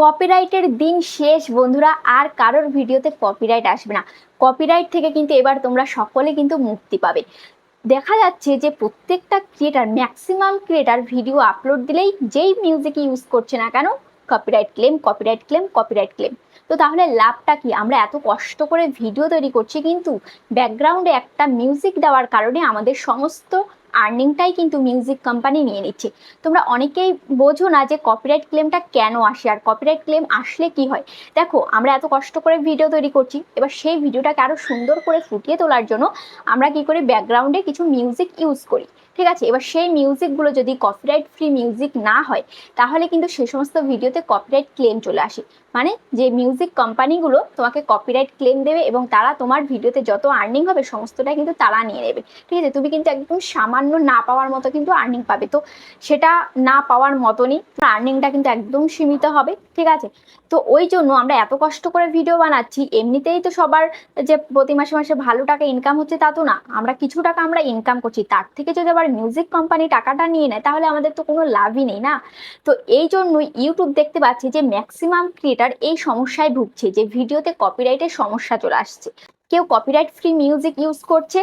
কপিরাইটের দিন শেষ, বন্ধুরা, আর কারোর ভিডিওতে কপিরাইট আসবে না। কপিরাইট থেকে কিন্তু এবার তোমরা সকলে কিন্তু মুক্তি পাবে। দেখা যাচ্ছে যে প্রত্যেকটা creator maximum creator video upload দিলেই যেই মিউজিক ইউজ করছে না কেন copyright claim copyright claim copyright claim তো তাহলে লাভটা কি? আমরা এত কষ্ট করে ভিডিও তৈরি করছি কিন্তু ব্যাকগ্রাউন্ডে একটা মিউজিক দেওয়ার কারণে আমাদের সমস্ত আর্নিংটাই কিন্তু মিউজিক কোম্পানি নিয়ে নিচ্ছে। তোমরা অনেকেই বোঝো না যে কপিরাইট ক্লেমটা কেন আসে আর কপিরাইট ক্লেম আসলে কি হয়। দেখো, আমরা এত কষ্ট করে ভিডিও তৈরি করছি, এবার সেই ভিডিওটাকে আরও সুন্দর করে ফুটিয়ে তোলার জন্য আমরা কি করি? ব্যাকগ্রাউন্ডে কিছু মিউজিক ইউজ করি। ঠিক আছে, এবার সেই মিউজিকগুলো যদি কপিরাইট ফ্রি মিউজিক না হয়, তাহলে কিন্তু সে সমস্ত ভিডিওতে কপিরাইট ক্লেম চলে আসে। মানে যে মিউজিক কোম্পানিগুলো তোমাকে কপিরাইট ক্লেম দেবে এবং তারা তোমার ভিডিওতে যত আর্নিং হবে, সমস্তটাই কিন্তু তারা নিয়ে নেবে। ঠিক আছে, তুমি কিন্তু একদম সামান্য না পাওয়ার মতো কিন্তু আর্নিং পাবে। তো সেটা না পাওয়ার মতনই আর্নিংটা কিন্তু একদম সীমিত হবে। ঠিক আছে, তো ওই জন্য আমরা এত কষ্ট করে ভিডিও বানাচ্ছি, এমনিতেই তো সবার যে প্রতি মাসে মাসে ভালো টাকা ইনকাম হচ্ছে তা তো না। আমরা কিছু টাকা আমরা ইনকাম করছি, তার থেকে যদি আবার মিউজিক কোম্পানি টাকাটা নিয়ে নেয়, তাহলে আমাদের তো কোনো লাভই নেই না? তো এই জন্যই ইউটিউব দেখতে পাচ্ছি যে ম্যাক্সিমাম ক্রিয়েটার এই সমস্যায় ভুগছে, যে ভিডিওতে কপিরাইটের সমস্যা চলে আসছে। কেউ কপিরাইট ফ্রি মিউজিক ইউজ করছে,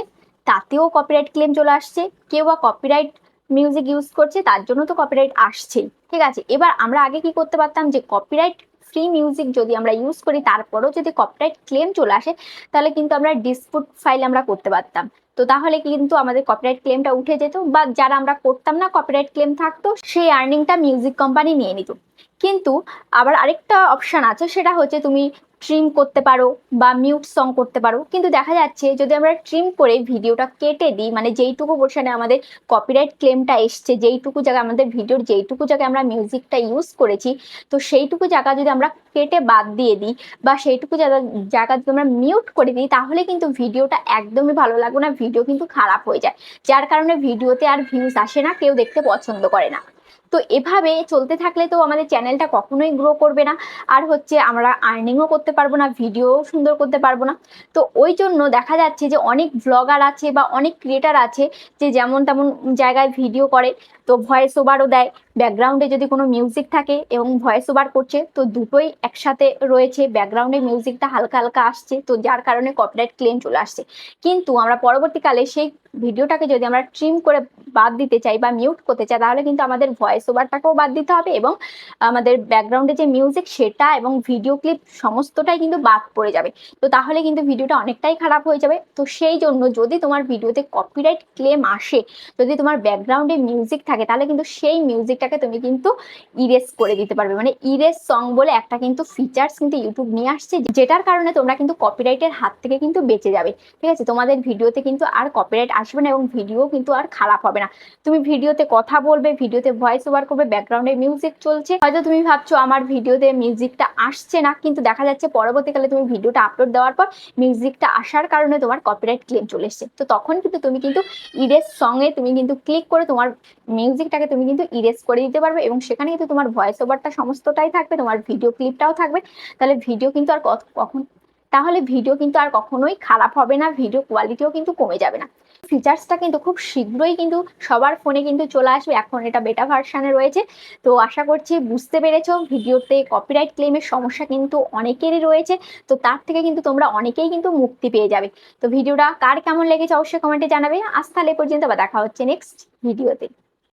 তাতেও কপিরাইট ক্লেম চলে আসছে। কেউ বা কপিরাইট মিউজিক ইউজ করছে, তার জন্য তো কপিরাইট আসছেই। ঠিক আছে, এবার আমরা আগে কি করতে পারতাম যে কপিরাইট ফ্রি মিউজিক যদি আমরা ইউজ করি, তারপরও যদি কপিরাইট ক্লেম চলে আসে, তাহলে কিন্তু আমরা ডিসপুট ফাইল আমরা করতে পারতাম। তো তাহলে কিন্তু আমাদের কপিরাইট ক্লেমটা উঠে যেত বা যারা আমরা করতাম না কপিরাইট ক্লেম থাকতো সেই আর্নিংটা মিউজিক কোম্পানি নিয়ে নিত। কিন্তু আবার আরেকটা অপশান আছে, সেটা হচ্ছে তুমি ট্রিম করতে পারো বা মিউট সং করতে পারো। কিন্তু দেখা যাচ্ছে, যদি আমরা ট্রিম করে ভিডিওটা কেটে দিই মানে যেইটুকু পোর্শনে আমাদের কপিরাইট ক্লেমটা এসছে, যেইটুকু জায়গায় আমাদের ভিডিওর যেইটুকু জায়গায় আমরা মিউজিকটা ইউজ করেছি, তো সেইটুকু জায়গা যদি আমরা কেটে বাদ দিয়ে দিই বা সেইটুকু জায়গা জায়গা যদি আমরা মিউট করে দিই, তাহলে কিন্তু ভিডিওটা একদমই ভালো লাগবে না, ভিডিও কিন্তু খারাপ হয়ে যায়। যার কারণে ভিডিওতে আর ভিউজ আসে না, কেউ দেখতে পছন্দ করে না। তো এভাবে চলতে থাকলে তো আমাদের চ্যানেলটা কখনোই গ্রো করবে না। আর হচ্ছে আমরা আর্নিংও করতে পারব না ভিডিও সুন্দর করতে পারব না। তো ওই জন্য দেখা যাচ্ছে যে অনেক ব্লগার আছে বা অনেক ক্রিয়েটার আছে যে যেমন তেমন জায়গায় ভিডিও করে, তো ভয়েস ওভারও দেয়। ব্যাকগ্রাউন্ডে যদি কোনো মিউজিক থাকে এবং ভয়েস ওভার করছে, তো দুটোই একসাথে রয়েছে। ব্যাকগ্রাউন্ডে মিউজিকটা হালকা হালকা আসছে, তো যার কারণে কপিরাইট ক্লেম চলে আসছে। কিন্তু আমরা পরবর্তীকালে সেই ভিডিওটাকে যদি আমরা ট্রিম করে বাদ দিতে চাই বা মিউট করতে চাই, তাহলে কিন্তু আমাদের ভয়েস ওভারটাকেও বাদ দিতে হবে এবং আমাদের ব্যাকগ্রাউন্ডে যে মিউজিক সেটা এবং ভিডিও ক্লিপ সমস্তটাই কিন্তু বাদ পড়ে যাবে। তো তাহলে কিন্তু ভিডিওটা অনেকটাই খারাপ হয়ে যাবে। তো সেই জন্য যদি তোমার ভিডিওতে কপিরাইট ক্লেম আসে, যদি তোমার ব্যাকগ্রাউন্ডে মিউজিক থাকে, তাহলে কিন্তু সেই মিউজিকটাকে তুমি কিন্তু ইরেজ করে দিতে পারবে। মানে ইরেজ সং বলে একটা কিন্তু ফিচার্স কিন্তু ইউটিউব নিয়ে আসছে, যেটার কারণে তোমরা কিন্তু কপিরাইটের হাত থেকে কিন্তু বেঁচে যাবে। ঠিক আছে? তোমাদের ভিডিওতে কিন্তু আর কপিরাইট আসবে না এবং ভিডিও কিন্তু আর খারাপ হবে না। তুমি ভিডিওতে কথা বলবে ভিডিওতে ভয়েস ওভার করবে ব্যাকগ্রাউন্ডে মিউজিক চলছে। হয়তো তুমি ভাবছ আমার ভিডিওতে মিউজিকটা আসছে না, কিন্তু দেখা যাচ্ছে পরবর্তীকালে তুমি ভিডিওটা আপলোড দেওয়ার পর মিউজিকটা আসার কারণে তোমার কপিরাইট ক্লেম চলে এসছে। তো তখন কিন্তু তুমি কিন্তু ইরেজ সঙ্গে তুমি কিন্তু ক্লিক করে তোমার মিউজিকটাকে তুমি কিন্তু ইরেজ করে দিতে পারবে এবং সেখানে কিন্তু তোমার ভয়েস ওভারটা সমস্তটাই থাকবে, তোমার ভিডিও ক্লিপটাও থাকবে। তাহলে ভিডিও কিন্তু আর কখন তাহলে ভিডিও কিন্তু আর কখনোই খারাপ হবে না ভিডিও কোয়ালিটিও কিন্তু কমে যাবে না। ফিচার্সটা কিন্তু খুব শীঘ্রই কিন্তু সবার ফোনে কিন্তু চলে আসবে, এখন এটা বেটা ভার্সানে রয়েছে। তো আশা করছি বুঝতে পেরেছ ভিডিওতে কপিরাইট ক্লেমের সমস্যা কিন্তু অনেকেরই রয়েছে। তো তার থেকে কিন্তু তোমরা অনেকেই কিন্তু মুক্তি পেয়ে যাবে। তো ভিডিওটা কার কেমন লেগেছে অবশ্যই কমেন্টে জানাবে। আজ তাহলে পর্যন্ত বা দেখা হচ্ছে নেক্সট ভিডিওতে